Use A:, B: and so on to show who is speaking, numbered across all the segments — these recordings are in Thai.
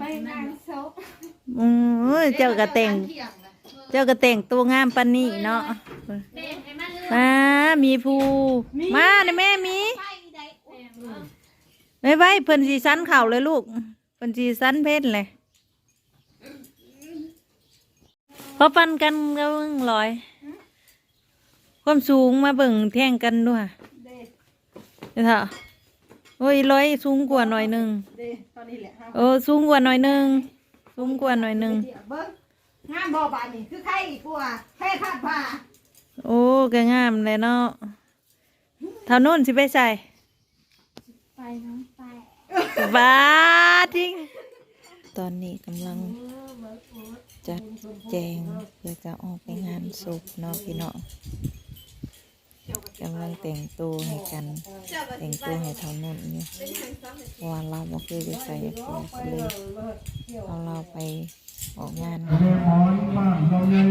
A: ไปงานศพ
B: อือเจ้ากระแต่ง เจ้ากระแต่งตัวงามปานนี้เนาะมามีผู้มาเนยแม่มีไว้ไว้เพิ่นสีสันเข่าเลยลูกเพิ่นสีสันเพชรเลยพอปันกันก็เบิ่งลอย ความสูงมาเบิ่งแท่งกันด้วย
A: เด้
B: เดี๋ยวเถอะ โอ้ยร้อยสูงกว่าหน่อยหนึ่ง
A: เด้ตอนนี้แหละ
B: เออสูงกว่าหน่อยหนึ่งสูงกว่าหน่อยหนึ่ง
A: เดี๋ยวเบิ้งงานบ่บานนี่คือใครอีกกว่าแค่ขาดผ้า
B: โอ้ก็งามเลยเนาะเท่านู้นสิไปใส่
C: ไปน้องไป
B: บ้าทิ้งตอนนี้กำลังจัดแจงเพื่อจะออกไปงานศพเนาะพี่น้อง กำลังแต่งตัวให้กัน แต่งตัวให้เท่านู้นอยู่เพราะว่าเราบ่เคยไปใส่เพื่อก็เลยเอาเราไปออกงาน
D: เรือหอนบ้านเราใหญ่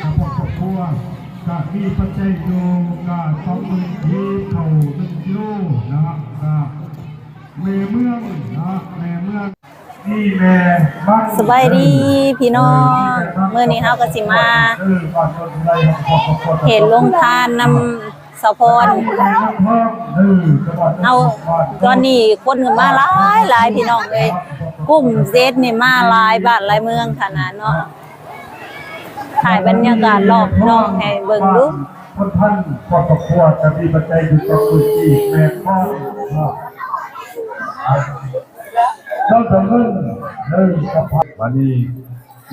D: กับครอบครัวกะมีปัจจัยอยู่กะสองหมื่นที่เท่าหนึ่งกิโลนะฮะกะแม่เมืองนะแม่เมือง
B: สบายดีพี่น้องเมื่อนี้เฮาก็สิมา
D: เห็
B: นลงทานนำสะพร
D: เออจังหวัด
B: เอาตอนนี้คนก็มาหลายหลายพี่น้องเลยกลุ่มเซตนี่มาหลายบ้านหลายเมืองขนาดเนาะถ่ายบรรยากาศรอบนอกให้เบิ่งดู
D: คนท่านครอบครัวจะมีปัจจัยอยู่กับคุณที่แม่พ่อ วันนี้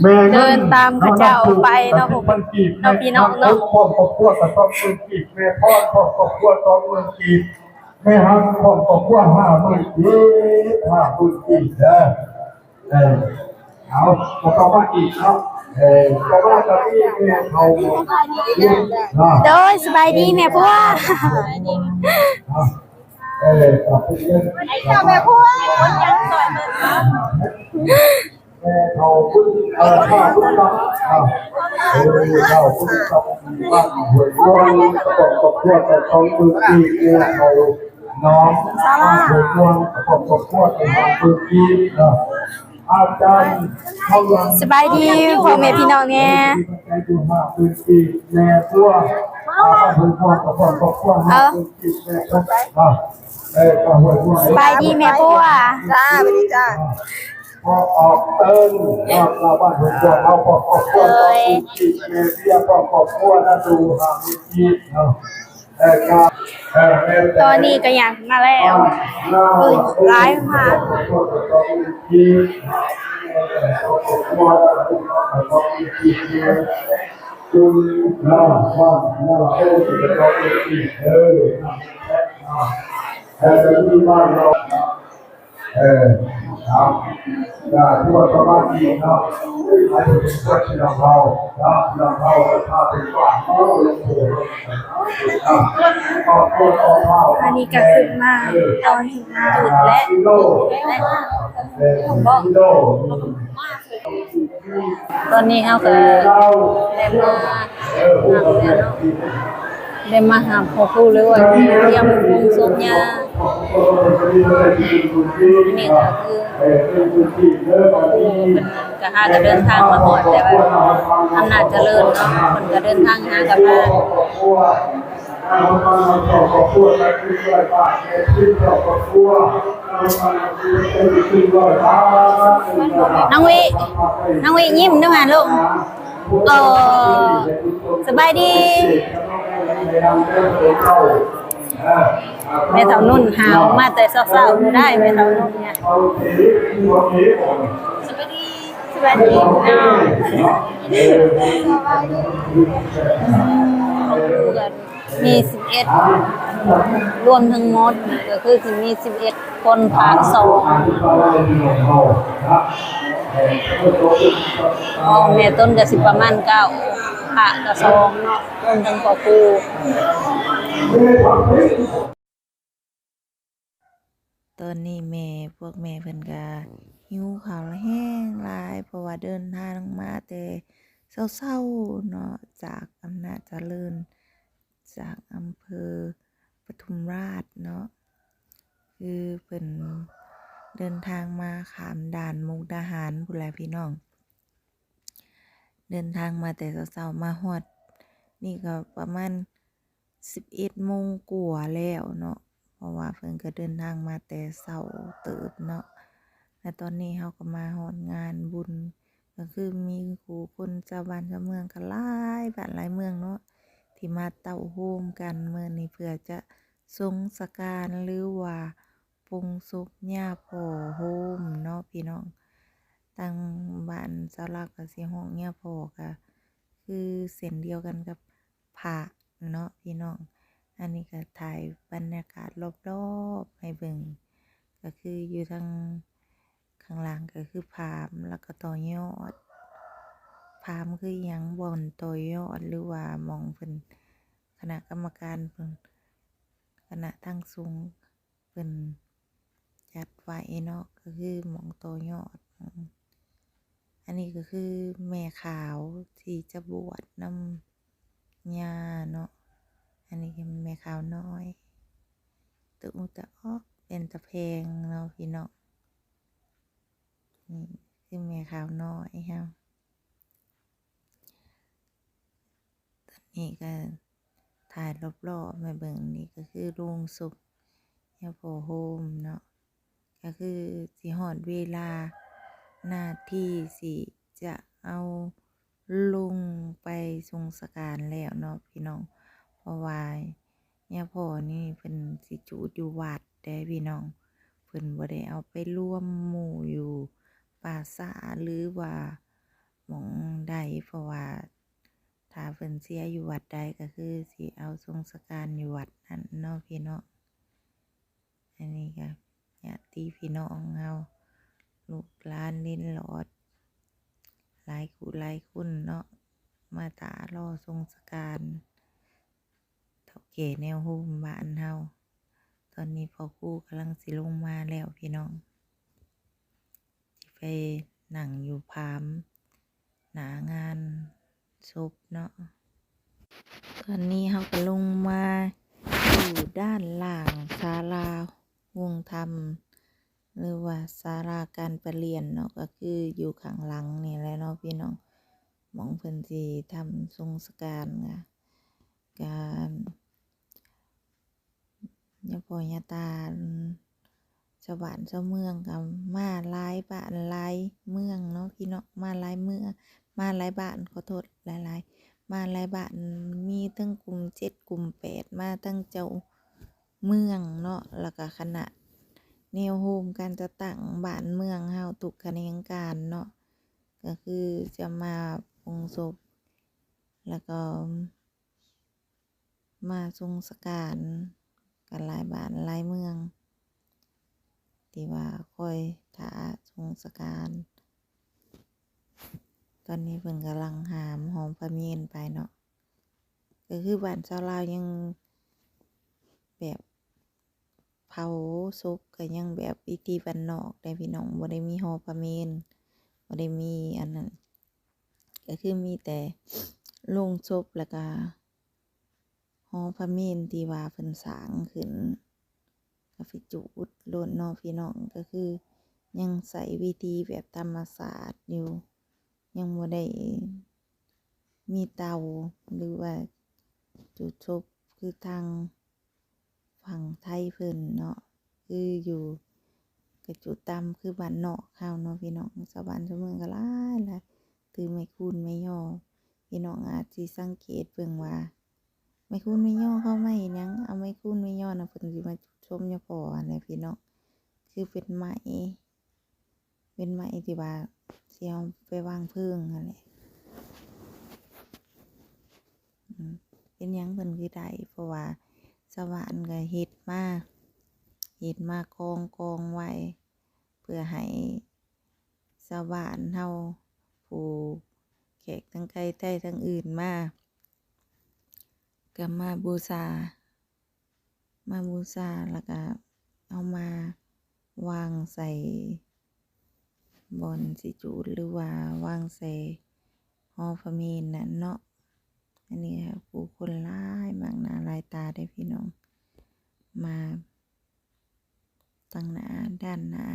D: แม่
B: เดินตามเขาเจ้าไปเนาะผม
D: มันกีบ
B: เนาะพี่น้องเนาะ
D: พ่อครอบครัวกับต้องเมืองกีบแม่พ่อพ่อครอบครัวต้องเมืองกีบแม่ฮักพ่อครอบครัวห้าหมื่นกีบห้าหมื่นกีบเด้อเออเอาก็ต้องมาอีกเนาะเออก็ว่าจะมีแม่เขาเลี้ยงนะ
B: โดยสบายดีแม่พ่อ
D: เออขอบคุณเรื่อง
A: เจ้าแม่พูด
D: แม่เขาคุณเอ่อข้าคุณรับอ่าเออเขาคุณรับบ้านหวยรวยประกอบกับพวกแต่เขาคือที่เนี่ยเขาน้องบ้าหวยรวยประกอบกับพวกแต่เขาคือที่เนาะอาจารย์
B: สบายดีพ่อแม่พี่น้องแน่
D: ใจดูมากคือที่แม่พวกบ้านหวย รวยประกอบกับพวกมากคือที่แม่ครับอ่าเออบ้านหวยรวย
B: สบายดีแม่พ่อ
A: จ้าสวัสดีจ้า
D: พอออกเติ้งออกมาบ้านหัวใจเอาพอออกตัวเราจีเมเรียพอออกตัวนั่นดูหามีจีเนาะเออครับเออเออ
B: ตอนนี้ก็อยากมาแล้วร้ายมาก
D: จีตัวเรามีจีจุนน้าบ้านน้าเอ้ยเรามีจีเออเออมีบ้านเราเออครับก็ทั่วประมาณนี้นะให้เป็นพวกที่เราเราเราเราเราพาไปกว่าเขาลงโผล่อะขอบคุณขอบคุณ
B: อันนี้ก็ขึ้นมาตอนถึงจุดและและ
D: เออกิโล
B: ตอนนี้เขาก็
D: เรา
B: ได้มา
D: เออผู้บริหาร
B: ได้มาหาพ่อครูหรือว่าเยี่ยมวงสมยานี่ก็คือ
D: เนพื้นที่เลิก
B: พ่อครูเป็นก็หาก็เดินทางมาหอดแต่ว่าอำนาจเจริญเนาะคนก็เดินทางหากับมา
D: ครอบครัวเอามาเอาครอบครัวไปขึ้นร้อยบาทไปขึ้นครอบครัวเอามาเอาไปขึ้นร้อยบาท
B: น้องวิ น้องวิยิ้มด้วยค่ะลูกเออสบายดีแม่เท่านุ่นหาวมาแต่เศร้าๆอยู่ได้แม่เท่านุ่นเนี่ย
D: เอาสีตัวนี้ออก
B: สวัสดีสวัสดีน้อง มีสิบเอ็ดรวมทั้งหมดก็คือสิมีสิบเอ็ดคนพระสองอ๋อแม่ต้นก็สิประมาณเก้าพระก็สองเนาะรวมทั้งพ่อครูตอนนี้แม่พวกแม่เพิ่นก็หิวข้าวแห้งลายเพราะว่าเดินทางมาแต่เศร้าๆเนาะจากอำนาจเจริญ จากอำเภอปทุมราชเนาะคือเพิ่น
E: เดินทางมาขามด่านมุกดาหารพุ่นแหละพี่น้อง เดินทางมาแต่เช้าๆมาฮอด นี่ก็ประมาณสิบเอ็ดโมงกว่าแล้วเนาะเพราะว่าเพิ่นก็เดินทางมาแต่เช้าเติบเนาะและตอนนี้เฮาก็มาฮอดงานบุญก็คือมีครูคนชาวบ้านชาวเมืองก็หลายบ้านหลายเมืองเนาะ ที่มาเต้าโฮมกันเมื่อนี้เพื่อจะทรงสการหรือว่าปลงศพย่าพอโฮมเนาะพี่น้องตั้งบ้านสลักกับสิห้องย่าพ่อก็คือเส้นเดียวกันกับพระเนาะพี่น้อง อันนี้ก็ถ่ายบรรยากาศรอบๆให้เบิ่งก็คืออยู่ทางข้างล่างก็คือพามแล้วก็ต่อยอด พามคือยังบ่อนต่อยอดหรือว่ามองเพิ่นคณะกรรมการเพิ่นคณะทั้งสูงเพิ่นจัดไว้เนาะก็คือมองต่อยอด อันนี้ก็คือแม่ขาวที่จะบวชน้ำญาเนาะอันนี้ก็แม่ขาวน้อยตะอุตะออกเป็นตะแพงเนาะพี่เน้องนี่คือแม่ขาวน้อยเฮา นี่ก็ถ่ายรอบๆมาเบิ่งนี่ก็คือโรงศพยาโพอโฮมเนาะก็คือสิฮอดเวลาหน้าที่สิจะเอาลุงไปทรงสการแล้วเนาะพี่น้องเพราะว่ายาพ่อนี่เพิ่นสิจูดอยู่วัดได้พี่น้องเพิ่นบ่ได้เอาไปร่วมหมู่อยู่ป่าสาหรือว่าหมองใดเพราะว่า ถ้าเพิ่นเสียอยู่วัดใดก็คือสิเอาทรงสการอยู่วัดนั้นเนาะพี่เนาะอันนี้ก็ญาติพี่น้องเฮาลูกหลานลิ้นหลอดหลายคู่หลายคุณเนาะมาตารอทรงสการเท่าแก่แนวโฮมบ้านเฮาตอนนี้พอครูกำลังสิลงมาแล้วพี่น้องสิไปนั่งอยู่พามหนางาน ศพเนาะ ตอนนี้เขาก็ลงมาอยู่ด้านล่างศาลาวงธรรม หรือว่าศาลาการประเรียนเนาะก็คืออยู่ข้างหลังนี่แหละเนาะพี่น้องมองเพิ่นสิทำทรงสการค่ะการยาพ่อยาตาชาวบ้านชาวเมืองกับมาลายบ้านลายเมืองเนาะพี่เนาะมาลายเมือง มาหลายบ้านขอโทษหลายๆ มาหลายบ้านมีตั้งกลุ่มเจ็ดกลุ่มแปดมาตั้งเจ้าเมืองเนาะแล้วก็คณะแนวโฮมการจะตั้งบ้านเมืองเฮาตุกคะแนนการเนาะก็คือจะมาปงศพแล้วก็มาทรงสการกันหลายบ้านหลายเมือง ที่ว่าคอยถาทรงสการ ตอนนี้เพิ่นกำลังหามหอมพะเมียนไปเนาะก็คือบ้านชาวลาวยังแบบเผาศพก็ยังแบบวิธีบ้านนอกได้พี่น้องบ่ได้มีหอพะเมียนบ่ได้มีอันนั้นก็คือมีแต่ลงศพแล้วก็หอพระเมนที่ว่าเพิ่นสางขึ้นกับฟิจูดโลดเนอพี่น้องก็คือ ยังใส่วิธีแบบธรรมศาสตร์อยู่ ยังบ่ได้มีเตาหรือว่าจุดชบคือทางฝั่งไทยเพิ่นเนาะคืออยู่กระจุดตามคือบ้านเนอกข้าวเนาะพี่น้องชาวบ้านชาวเมืองก็หลายหลายถือไม่คูนไม่ย่อพี่น้องอาจสิสังเกตเบิ่งว่าไม่คูนไม่ย่อเข้ามาเนหยังเอาไม่คูนไม่ย่อนะเพิ่นสิมาชมยาพออะไรพี่น้องคือเป็นไม้ เป็นไม้ที่ว่าเสียไปวางพึ่งอะไรเป็นยังเพิ่นคือได้เพราะว่าสวรรค์ก็เฮ็ดมาเฮ็ดมากองกองไว้เพื่อให้ชาวบ้านเฮาผู้แขกทั้งไกลใต้ทั้งอื่นมาก็มาบูชา มาบูชาแล้วก็เอามาวางใส่ บอนสิจูดหรือว่าวางใส่หอพระเมนนั่นเนาะอันนี้ค่ะผู้คนหลายมากหนาลายตาได้พี่น้อง มาตั้งหน้าด้านหน้า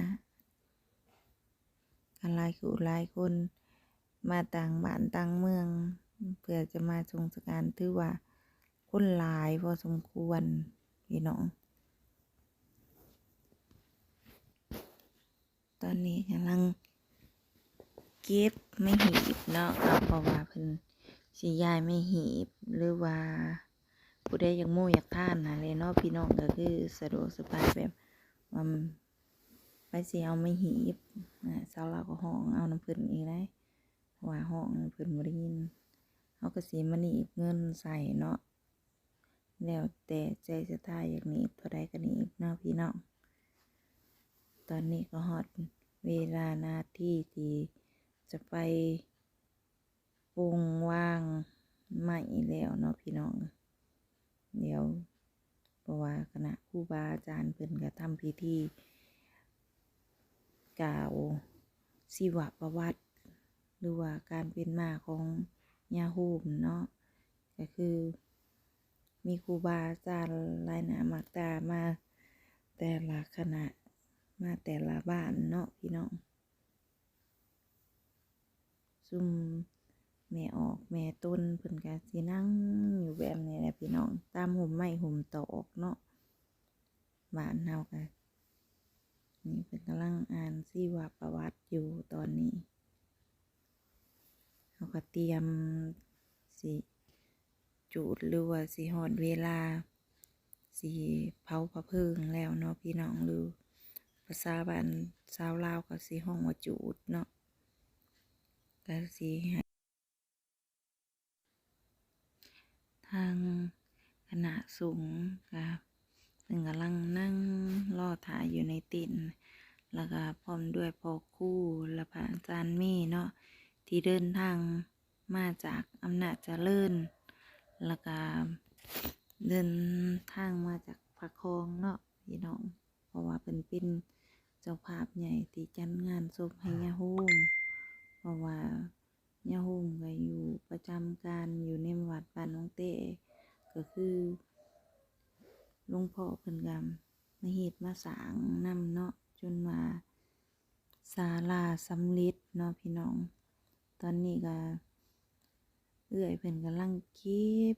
E: กันหลายคู่หลายคนมาต่างบ้านต่างเมือง เพื่อจะมาชงสการถือว่าคนหลายพอสมควรพี่น้อง ตอนนี้กำลัง เก็บไม่หีบเนาะเพราะว่าเพิ่นสิยายไม่หีบหรือว่าผู้ใดอยากโม่อยากท่านนะเลยเนาะพี่น้องก็คือสะดวกสบายแบบว่าไปเสิเอาไม่หีบอ่าสาวเราก็ห้องเอาน้ำเพิ่นอีกได้ว่าห้องเพิ่นบ่ได้ยินเขาก็สิมาหนีบเงินใส่เนาะแล้วแต่ใจสะทายอยากหนีบเท่าใดก็หนีบเนาะพี่น้องตอนนี้ก็ฮอดเวลานาที่ที่ จะไปปรุงว่างใหม่แล้วเนาะพี่น้อง เดี๋ยวเพราะว่าคณะครูบาอาจารย์เพิ่นก็ทำพิธีกล่าวศิวะประวัติหรือว่าการเป็นมาของยาฮูมเนาะก็คือมีครูบาอาจารย์หลายหนามักตามาแต่ละคณะมาแต่ละบ้านเนาะพี่น้อง ซุ่มแม่ออกแม่ต้นเพิ่นก็สินั่งอยู่แบบนี้แหละพี่น้องตามห่มไม้ห่มตอกเนาะบ้านเฮาก็นี่เพิ่นกำลังอ่านซีวประวัติอยู่ตอนนี้เขาก็เตรียมสิจูดหรือว่าสิฮอดเวลาสิเผาพระเพิงแล้วเนาะพี่น้องหรือภาษาบ้านชาวลาวก็สิห้องว่าจูดเนาะ ก็สิให้ทางคณะสูงฆ์ก็หนึ่งกำลังนั่งรอถ่ายอยู่ในตินแล้วก็พร้อมด้วยพอคู่และพระอาจารย์มี่เนาะที่เดินทางมาจากอำนาจเจริญแล้วก็เดินทางมาจากพระคองเนาะพี่น้อง เพราะว่าเป็นเป็นเจ้าภาพใหญ่ที่จัดงานศพให้ยาโฮม ราะว่าย่าหุ่มก็อยู่ประจำการอยู่ในวัดบ้านน้องเต้ก็คือหลวงพ่อเพิ่นกำมาเฮ็ดมาสางนำเนาะจนมาศาลาสำลิดเนาะพี่น้อง ตอนนี้ก็เอื้อยเพิ่นกำลังเก็บ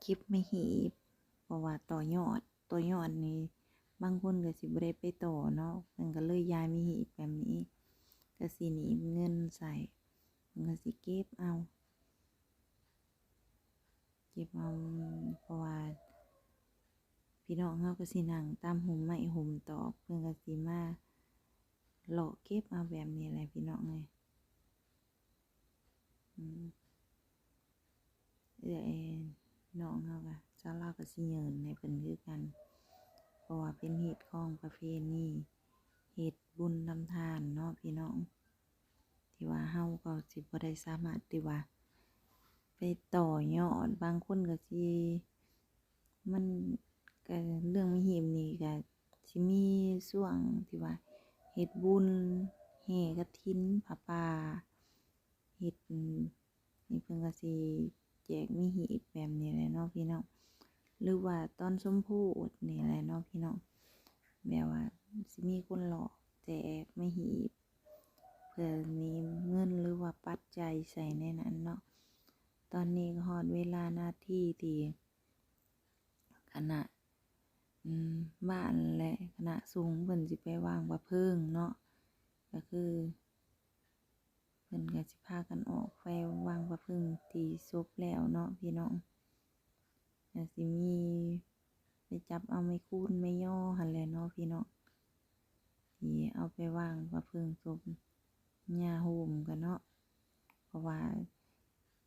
E: เก็บไม่หีบเพราะว่าต่อยอดต่อยอดนี่ บางคนก็สิบ่ได้ไปต่อเนาะเพิ่นก็เลยย้ายมีหีบแบบนี้ก็สิหนีเงินใส่มันก็สิเก็บเอาเก็บเอาเพราะว่าพี่น้องเขาก็สินั่งตามหุ่มไม้หุ่มตอกเพื่อนก็สิมาเลาะเก็บเอาแบบนี้แหละพี่น้องเลยเอื้อเอน้องเขาก็เจ้าเล่าก็สิเยินในเพิ่นคือกัน ราะว่าเป็นเหตุของประเพณีเหตุบุญทำทานเนาะพี่น้อง ที่ว่าเฮาก็สิบ่ได้สามารถที่ว่า ไปต่อยอดบางคนก็สิมันก็เรื่องมีหิมนี่ก็สิมีช่วงที่ว่าเฮ็ดบุญแห่กฐินผ้าป่าเฮ็ดนี่เพิ่นก็สิแจกมีหีบแบบนี้แหละเนาะพี่น้อง หรือว่าตอนสมพธินี่แหละเนาะพี่น้องแบบว่าสิมีคนหลอกแจกไม่หีบเพื่อมีเงินหรือว่าปัจจัยใส่ในนั้นเนาะตอนนี้ก็ฮอดเวลาหน้าที่ที่คณะบ้านและคณะสูงเพิ่นสิไปวางประเพิ่งเนาะก็คือเพิ่นก็สิพากันออกไปวางประเพิ่งที่ศพแล้วเนาะพี่น้อง ก็สิมีไปจับเอาไม้คูนไม้ย่อหันแหละเนาะพี่น้องที่เอาไปวางประเพิงศพหญ้าโฮมกันเนาะเพราะว่า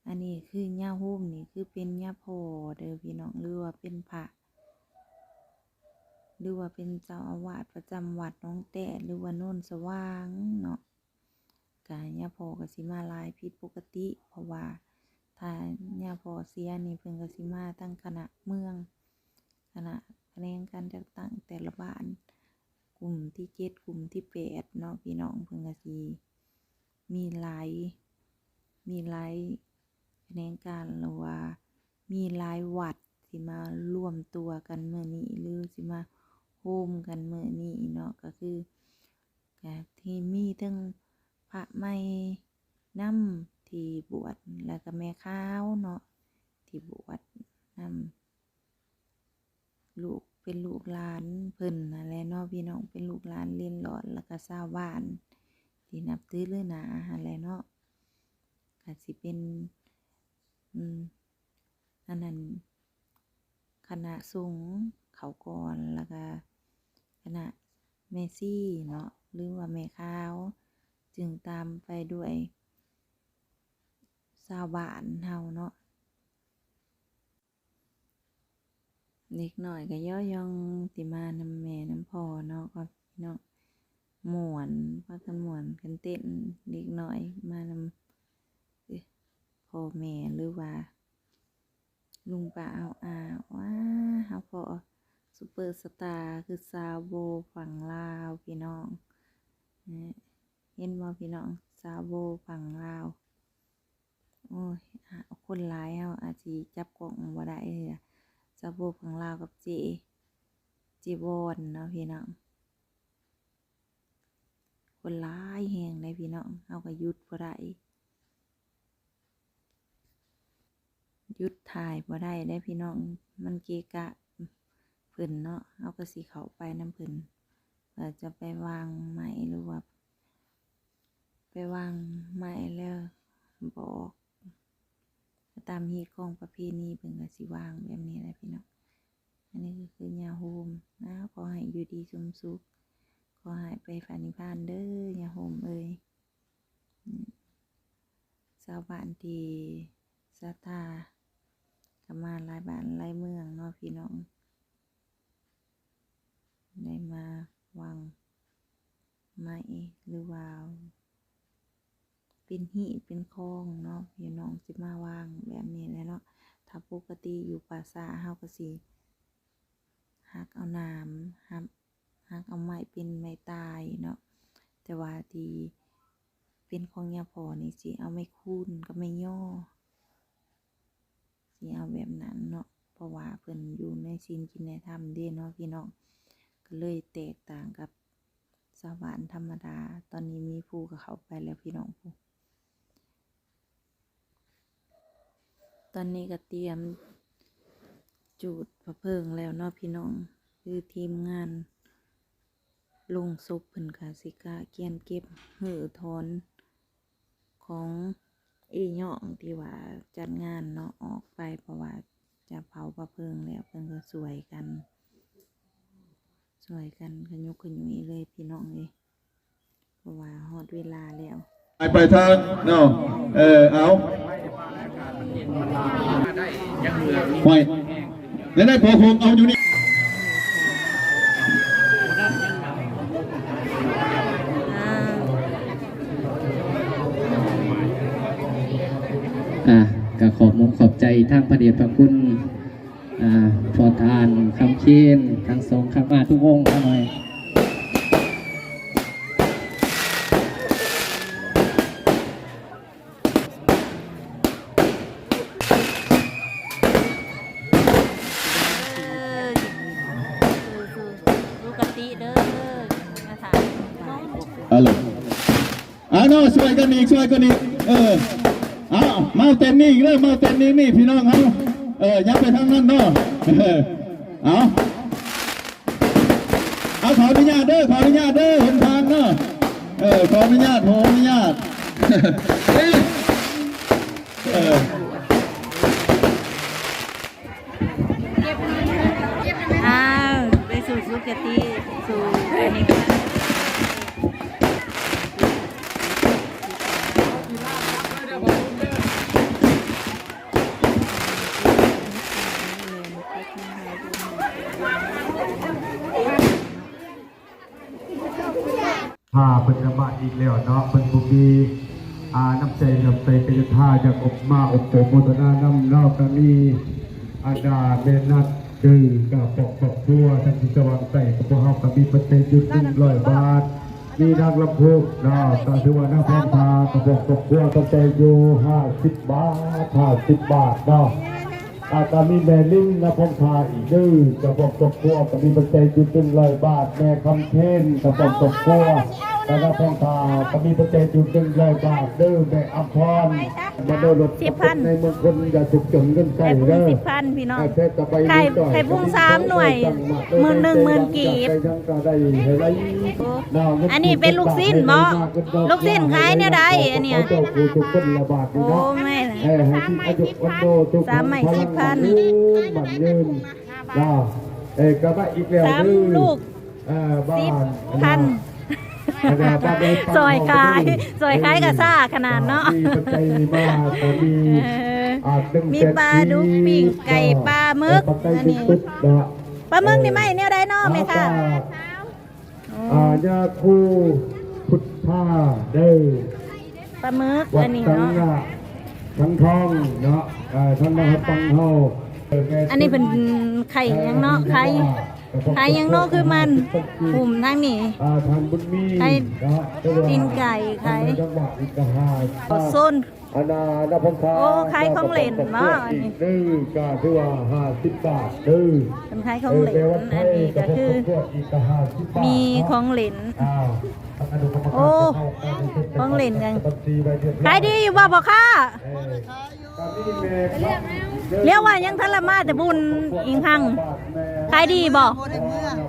E: อันนี้คือหญ้าโฮมนี่คือเป็นหญ้าโพเด้อพี่น้องหรือว่าเป็นพระหรือว่าเป็นเจ้าอาวาสประจำวัดน้องแต้หรือว่าโน่นสว่างเนาะกะหญ้าโพก็สิมาลายผิดปกติ เพราะว่า ถ้าญาโพเสียนี่เพิ่นก็สิมาตั้งคณะเมืองคณะคะแนนการจัดตั้งแต่ละบ้าน กลุ่มที่เจ็ดกลุ่มที่แปดเนาะพี่น้องเพิ่นก็สิมีหลายมีหลายแขนงการหรือว่ามีหลายวัดสิมารวมตัวกันเมื่อนี้หรือสิมาโฮมกันเมื่อนี้เนาะก็คือก็ที่มีทั้งพระใหม่นํ ที่บวชแล้วก็แม่ขาวเนาะที่บวชนํลูกเป็นลูกหลานเพิ่นนั่นและเนาะพี่น้องเป็นลูกหลานเรียนหลอดแล้วก็ชาวบ้านที่นับถือเรื่องหนาหั่นแหละเนาะก็สิเป็นอืมอันนั้นคณะสงฆ์เขาก่อนแล้วก็คณะแม่ซี่เนาะหรือว่าแม่ข้าว จึงตามไปด้วย ชาวบ้านเฮาเนาะเด็กหน่อยก็ย่อยองติมานำแม่น้ำพ่อเนาะก็พี่น้องหมวนพากันหมวนกันเต้นเด็กหน้อยมานำเอ้ยพ่อแม่หรือว่า ลุงป้าเอาอาว้าเฮาพอซูเปอร์สตาร์คือซาโบฝั่งลาวพี่น้องนะเห็นบ่พี่น้องซาโบฝั่งลาว โอ้ยอะคนหลายเฮาอาจสิจับกล้องบ่ได้เลยอะโบฝั่งลากับเจเจวอนเนาะพี่น้องคนร้ายแหงได้พี่น้องเอาก็ยุดบ่ได้ยุดถ่ายบ่ได้ได้พี่น้องมันเกะกะเพิ่นเนาะเอาก็สิเขาไปน้ำเพิ่นว่าจะไปวางไม้หรือว่าไปวางไม้แล้วบอก ตามฮีตของประเพณีเพิ่นก็สิวางแบบนี้แหละพี่น้องอันนี้ก็คือยาโฮมนะขอให้อยู่ดีสมสุขขอให้ไปฝันนิพพานเด้อยาโฮมเอ้ยชาวบ้านที่ศรัทธาก็มาหลายบ้านหลายเมืองเนาะพี่น้อง ได้มาวางไม้หรือว่า เป็น หีเป็นคลองเนาะพี่น้องสิมาวางแบบนี้แหละเนาะถ้าปกติอยู่ป่าซาเฮาก็สิหักเอาน้ำหักหากเอาไม้เป็นไม้ตายเนาะแต่ว่าทีเป็นของยาพอนี่สิเอาไม้คูนกับไม้ย่อสิเอาแบบนั้นเนาะเพราะว่าเพิ่นอยู่ในศีลกินในธรรมเด้เนาะพี่น้องก็เลยแตกต่างกับชาวบ้านธรรมดา ตอนนี้มีผู้กับเขาไปแล้วพี่น้องผู้ ตอนนี้ก็เตรียมจูดพระเพลิงแล้วเนาะพี่น้อง คือทีมงาน ลงศพเพิ่นค่ะสิกะเกียนเก็บหือทอนของอีหย่องที่ว่าจัดงานเนาะออกไปเพราะว่าจะเผาประเพลิงแล้วเพิ่นก็สวยกัน สวยกันขยุกขยุยเลยพี่น้องเลยเพราะว่าฮอดเวลาแล้ว
F: ไปไปทางเนาะเออเอา ไว้แล้วได้พอผมเอาอยู่นี่
G: อ่าก็ขอบมงขอบใจทางพระเดชพระคุณอ่าพอทานคำเคนทั้งสองคำมาทุกองค์หน่อย
E: อี
F: กช่วยกันอีกเออเอามาเต้นนี่อีกเด้อมาเต้นนี่นี่พี่น้องเอาเออยับไปทางนั้นเนาะเออเอาเอาขออนุญาตเด้อขออนุญาตเด้อหนทางเนาะเออขออนุญาตขออนุญาตเอ้ยเออ
E: อ้าวไปสู่สุกติสู่ อี
D: กแล้วเนาะเพิ่นผู้มีอาน้ำใจน้ำใจกายท่าจากอบมาอบโปมทนาน้ำนอกก็มีอาดาเบนัดจือกับปกปกทั่วทั้งที่สว่างใส่กับพวกเฮาก็มีปร์เซ็นต์อยู่หนึ่งร้อยบาทมีนักลำพูกนาะก็ถือว่าน้าแพงพากับปกปกทั่วก็ใจอยู่ห้าสิบบาทห้าสิบบาทเนาะอาตามีแม่นิ่งนะพงพาอีกดื้อกระบอกตกกัวก็มีปัจจัยจุดหนึ่งร้อยบาทแม่คำเทนกระบอกตกกัวแล้วก็ทองคาก็มีประเจนอยู่หนึ่งร้อยบาทเด้อแม่อัมพรมาโดนรถในเมืองคนอย่าถูกจนเงินใส่
B: ไข่พุง
D: เด้อ
B: สิบพันพี่น้อง
D: แค่จะไป
B: ไข่ไข่พุงสามหน่วยหมื่นหนึ่งหมื่นกีบ
D: ยังก็ได้ให้ไร
B: อันนี้เป็นลูกสิ้นบ่ลูกสิ้นขายเนี่ยได้อันเนี้ย
D: เจ้าคือทุกคนระบาดนี่
B: โอ้
D: เนาะ
B: ไม่นะ
D: เออให้ที่อายุวันโตทุก
B: สามใหม่สิบพัน
D: ยืนมันยืนนะเอ้ก็มาอีกแล้ว
B: สาม
D: เด้อ
B: ลูก
D: เออบ้า
B: สิบ
D: น
B: พัน ซอยขายซอยขายกับซ่าขนาดเนาะ
D: มีปัจจัยมาแต่มี
B: เออ
D: อาจหนึ่ง
B: มี
D: เจ็ด
B: ปลาดุกปิ้งไก่ปลาหมึก
D: ปัจจัย
B: อันนี้
D: สุดๆเนาะ
B: ปลาหมึกนี่ไม่เนี่ยได้เนาะไหมค่ะ
D: อ่ายาคูพุทธาเด้อ
B: ปลาหมึก
D: วั
B: อั
D: ด
B: นนี้
D: สัง
B: เนาะ
D: ฆะสังทองเนาะเอ่อท่านนะครับปังเฮา
B: อันนี้เป็นไข่ยังเนาะไข่ ไข่ยังเนาะคือมันกลุ่มทั้งนี้
D: อ่าทานบุญมี
B: ไข่
D: เนาะ
B: ตีนไก่ไข่
D: จังหวัดอิกหา
B: โซน
D: อาณาณพงคา
B: โอ้ขายของเล่นเนาะอันนี้
D: อีกดื้อก็ถือว่าห้าสิบบาทดื้อ
B: เป็นไข่ของเหลนอันนี้ก็คือ มีของเหลน
D: อ้าว
B: โอ้ของเล่นกันขายดีอยู่บ่พ่อค้า เรียกว่ายังทละมาแต่บุญอิงหังขายดีบ่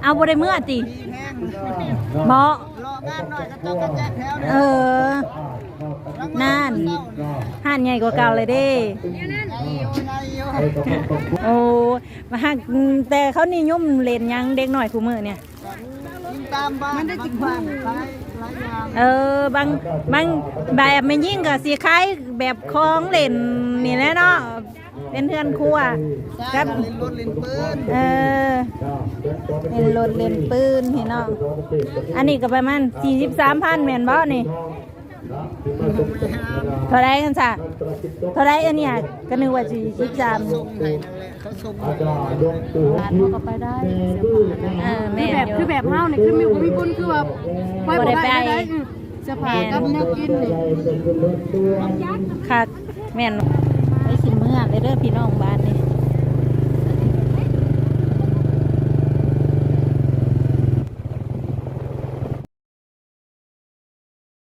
B: เอาบ่ได้เมื่อติบ่เออนั่นห่านใหญ่กว่าเก่าเลยเด้โอ้มาหักแต่เขานิยมเล่นหยังเด็กหน่อยคู่มือเนี่ย
H: มันได้จิกบ้าน
B: เออบางบางแบบไม่ยิ่งกับสีคล้ายแบบคล้องเล่นนี่แหละเนาะเป็นเพื่อนครัวครับ
H: เล่นรถเล่นปืน
B: เออเล่นรถเล่นปืนพี่น้องอันนี้ก็ประมาณสี่สิบสามพันแม่นบ่นี่ เท่าไรกันจ้ะเท่าไรอันเนี้ยก็นึกว่าสี่สิบสาม
H: เขาส่ง
D: อาจารย์ดงตัว
B: ร้านเขาก็ไปได้เออแม่
I: แบบคือแบบเฮาเนี่ยคือมีมีบุญคือว่าไปบ่ได้ได้ได้อือเสื้อผ้ากับแนวกินนี่
B: คักแม่นไปสิเมื่อเลยเด้อพี่น้องบ้าน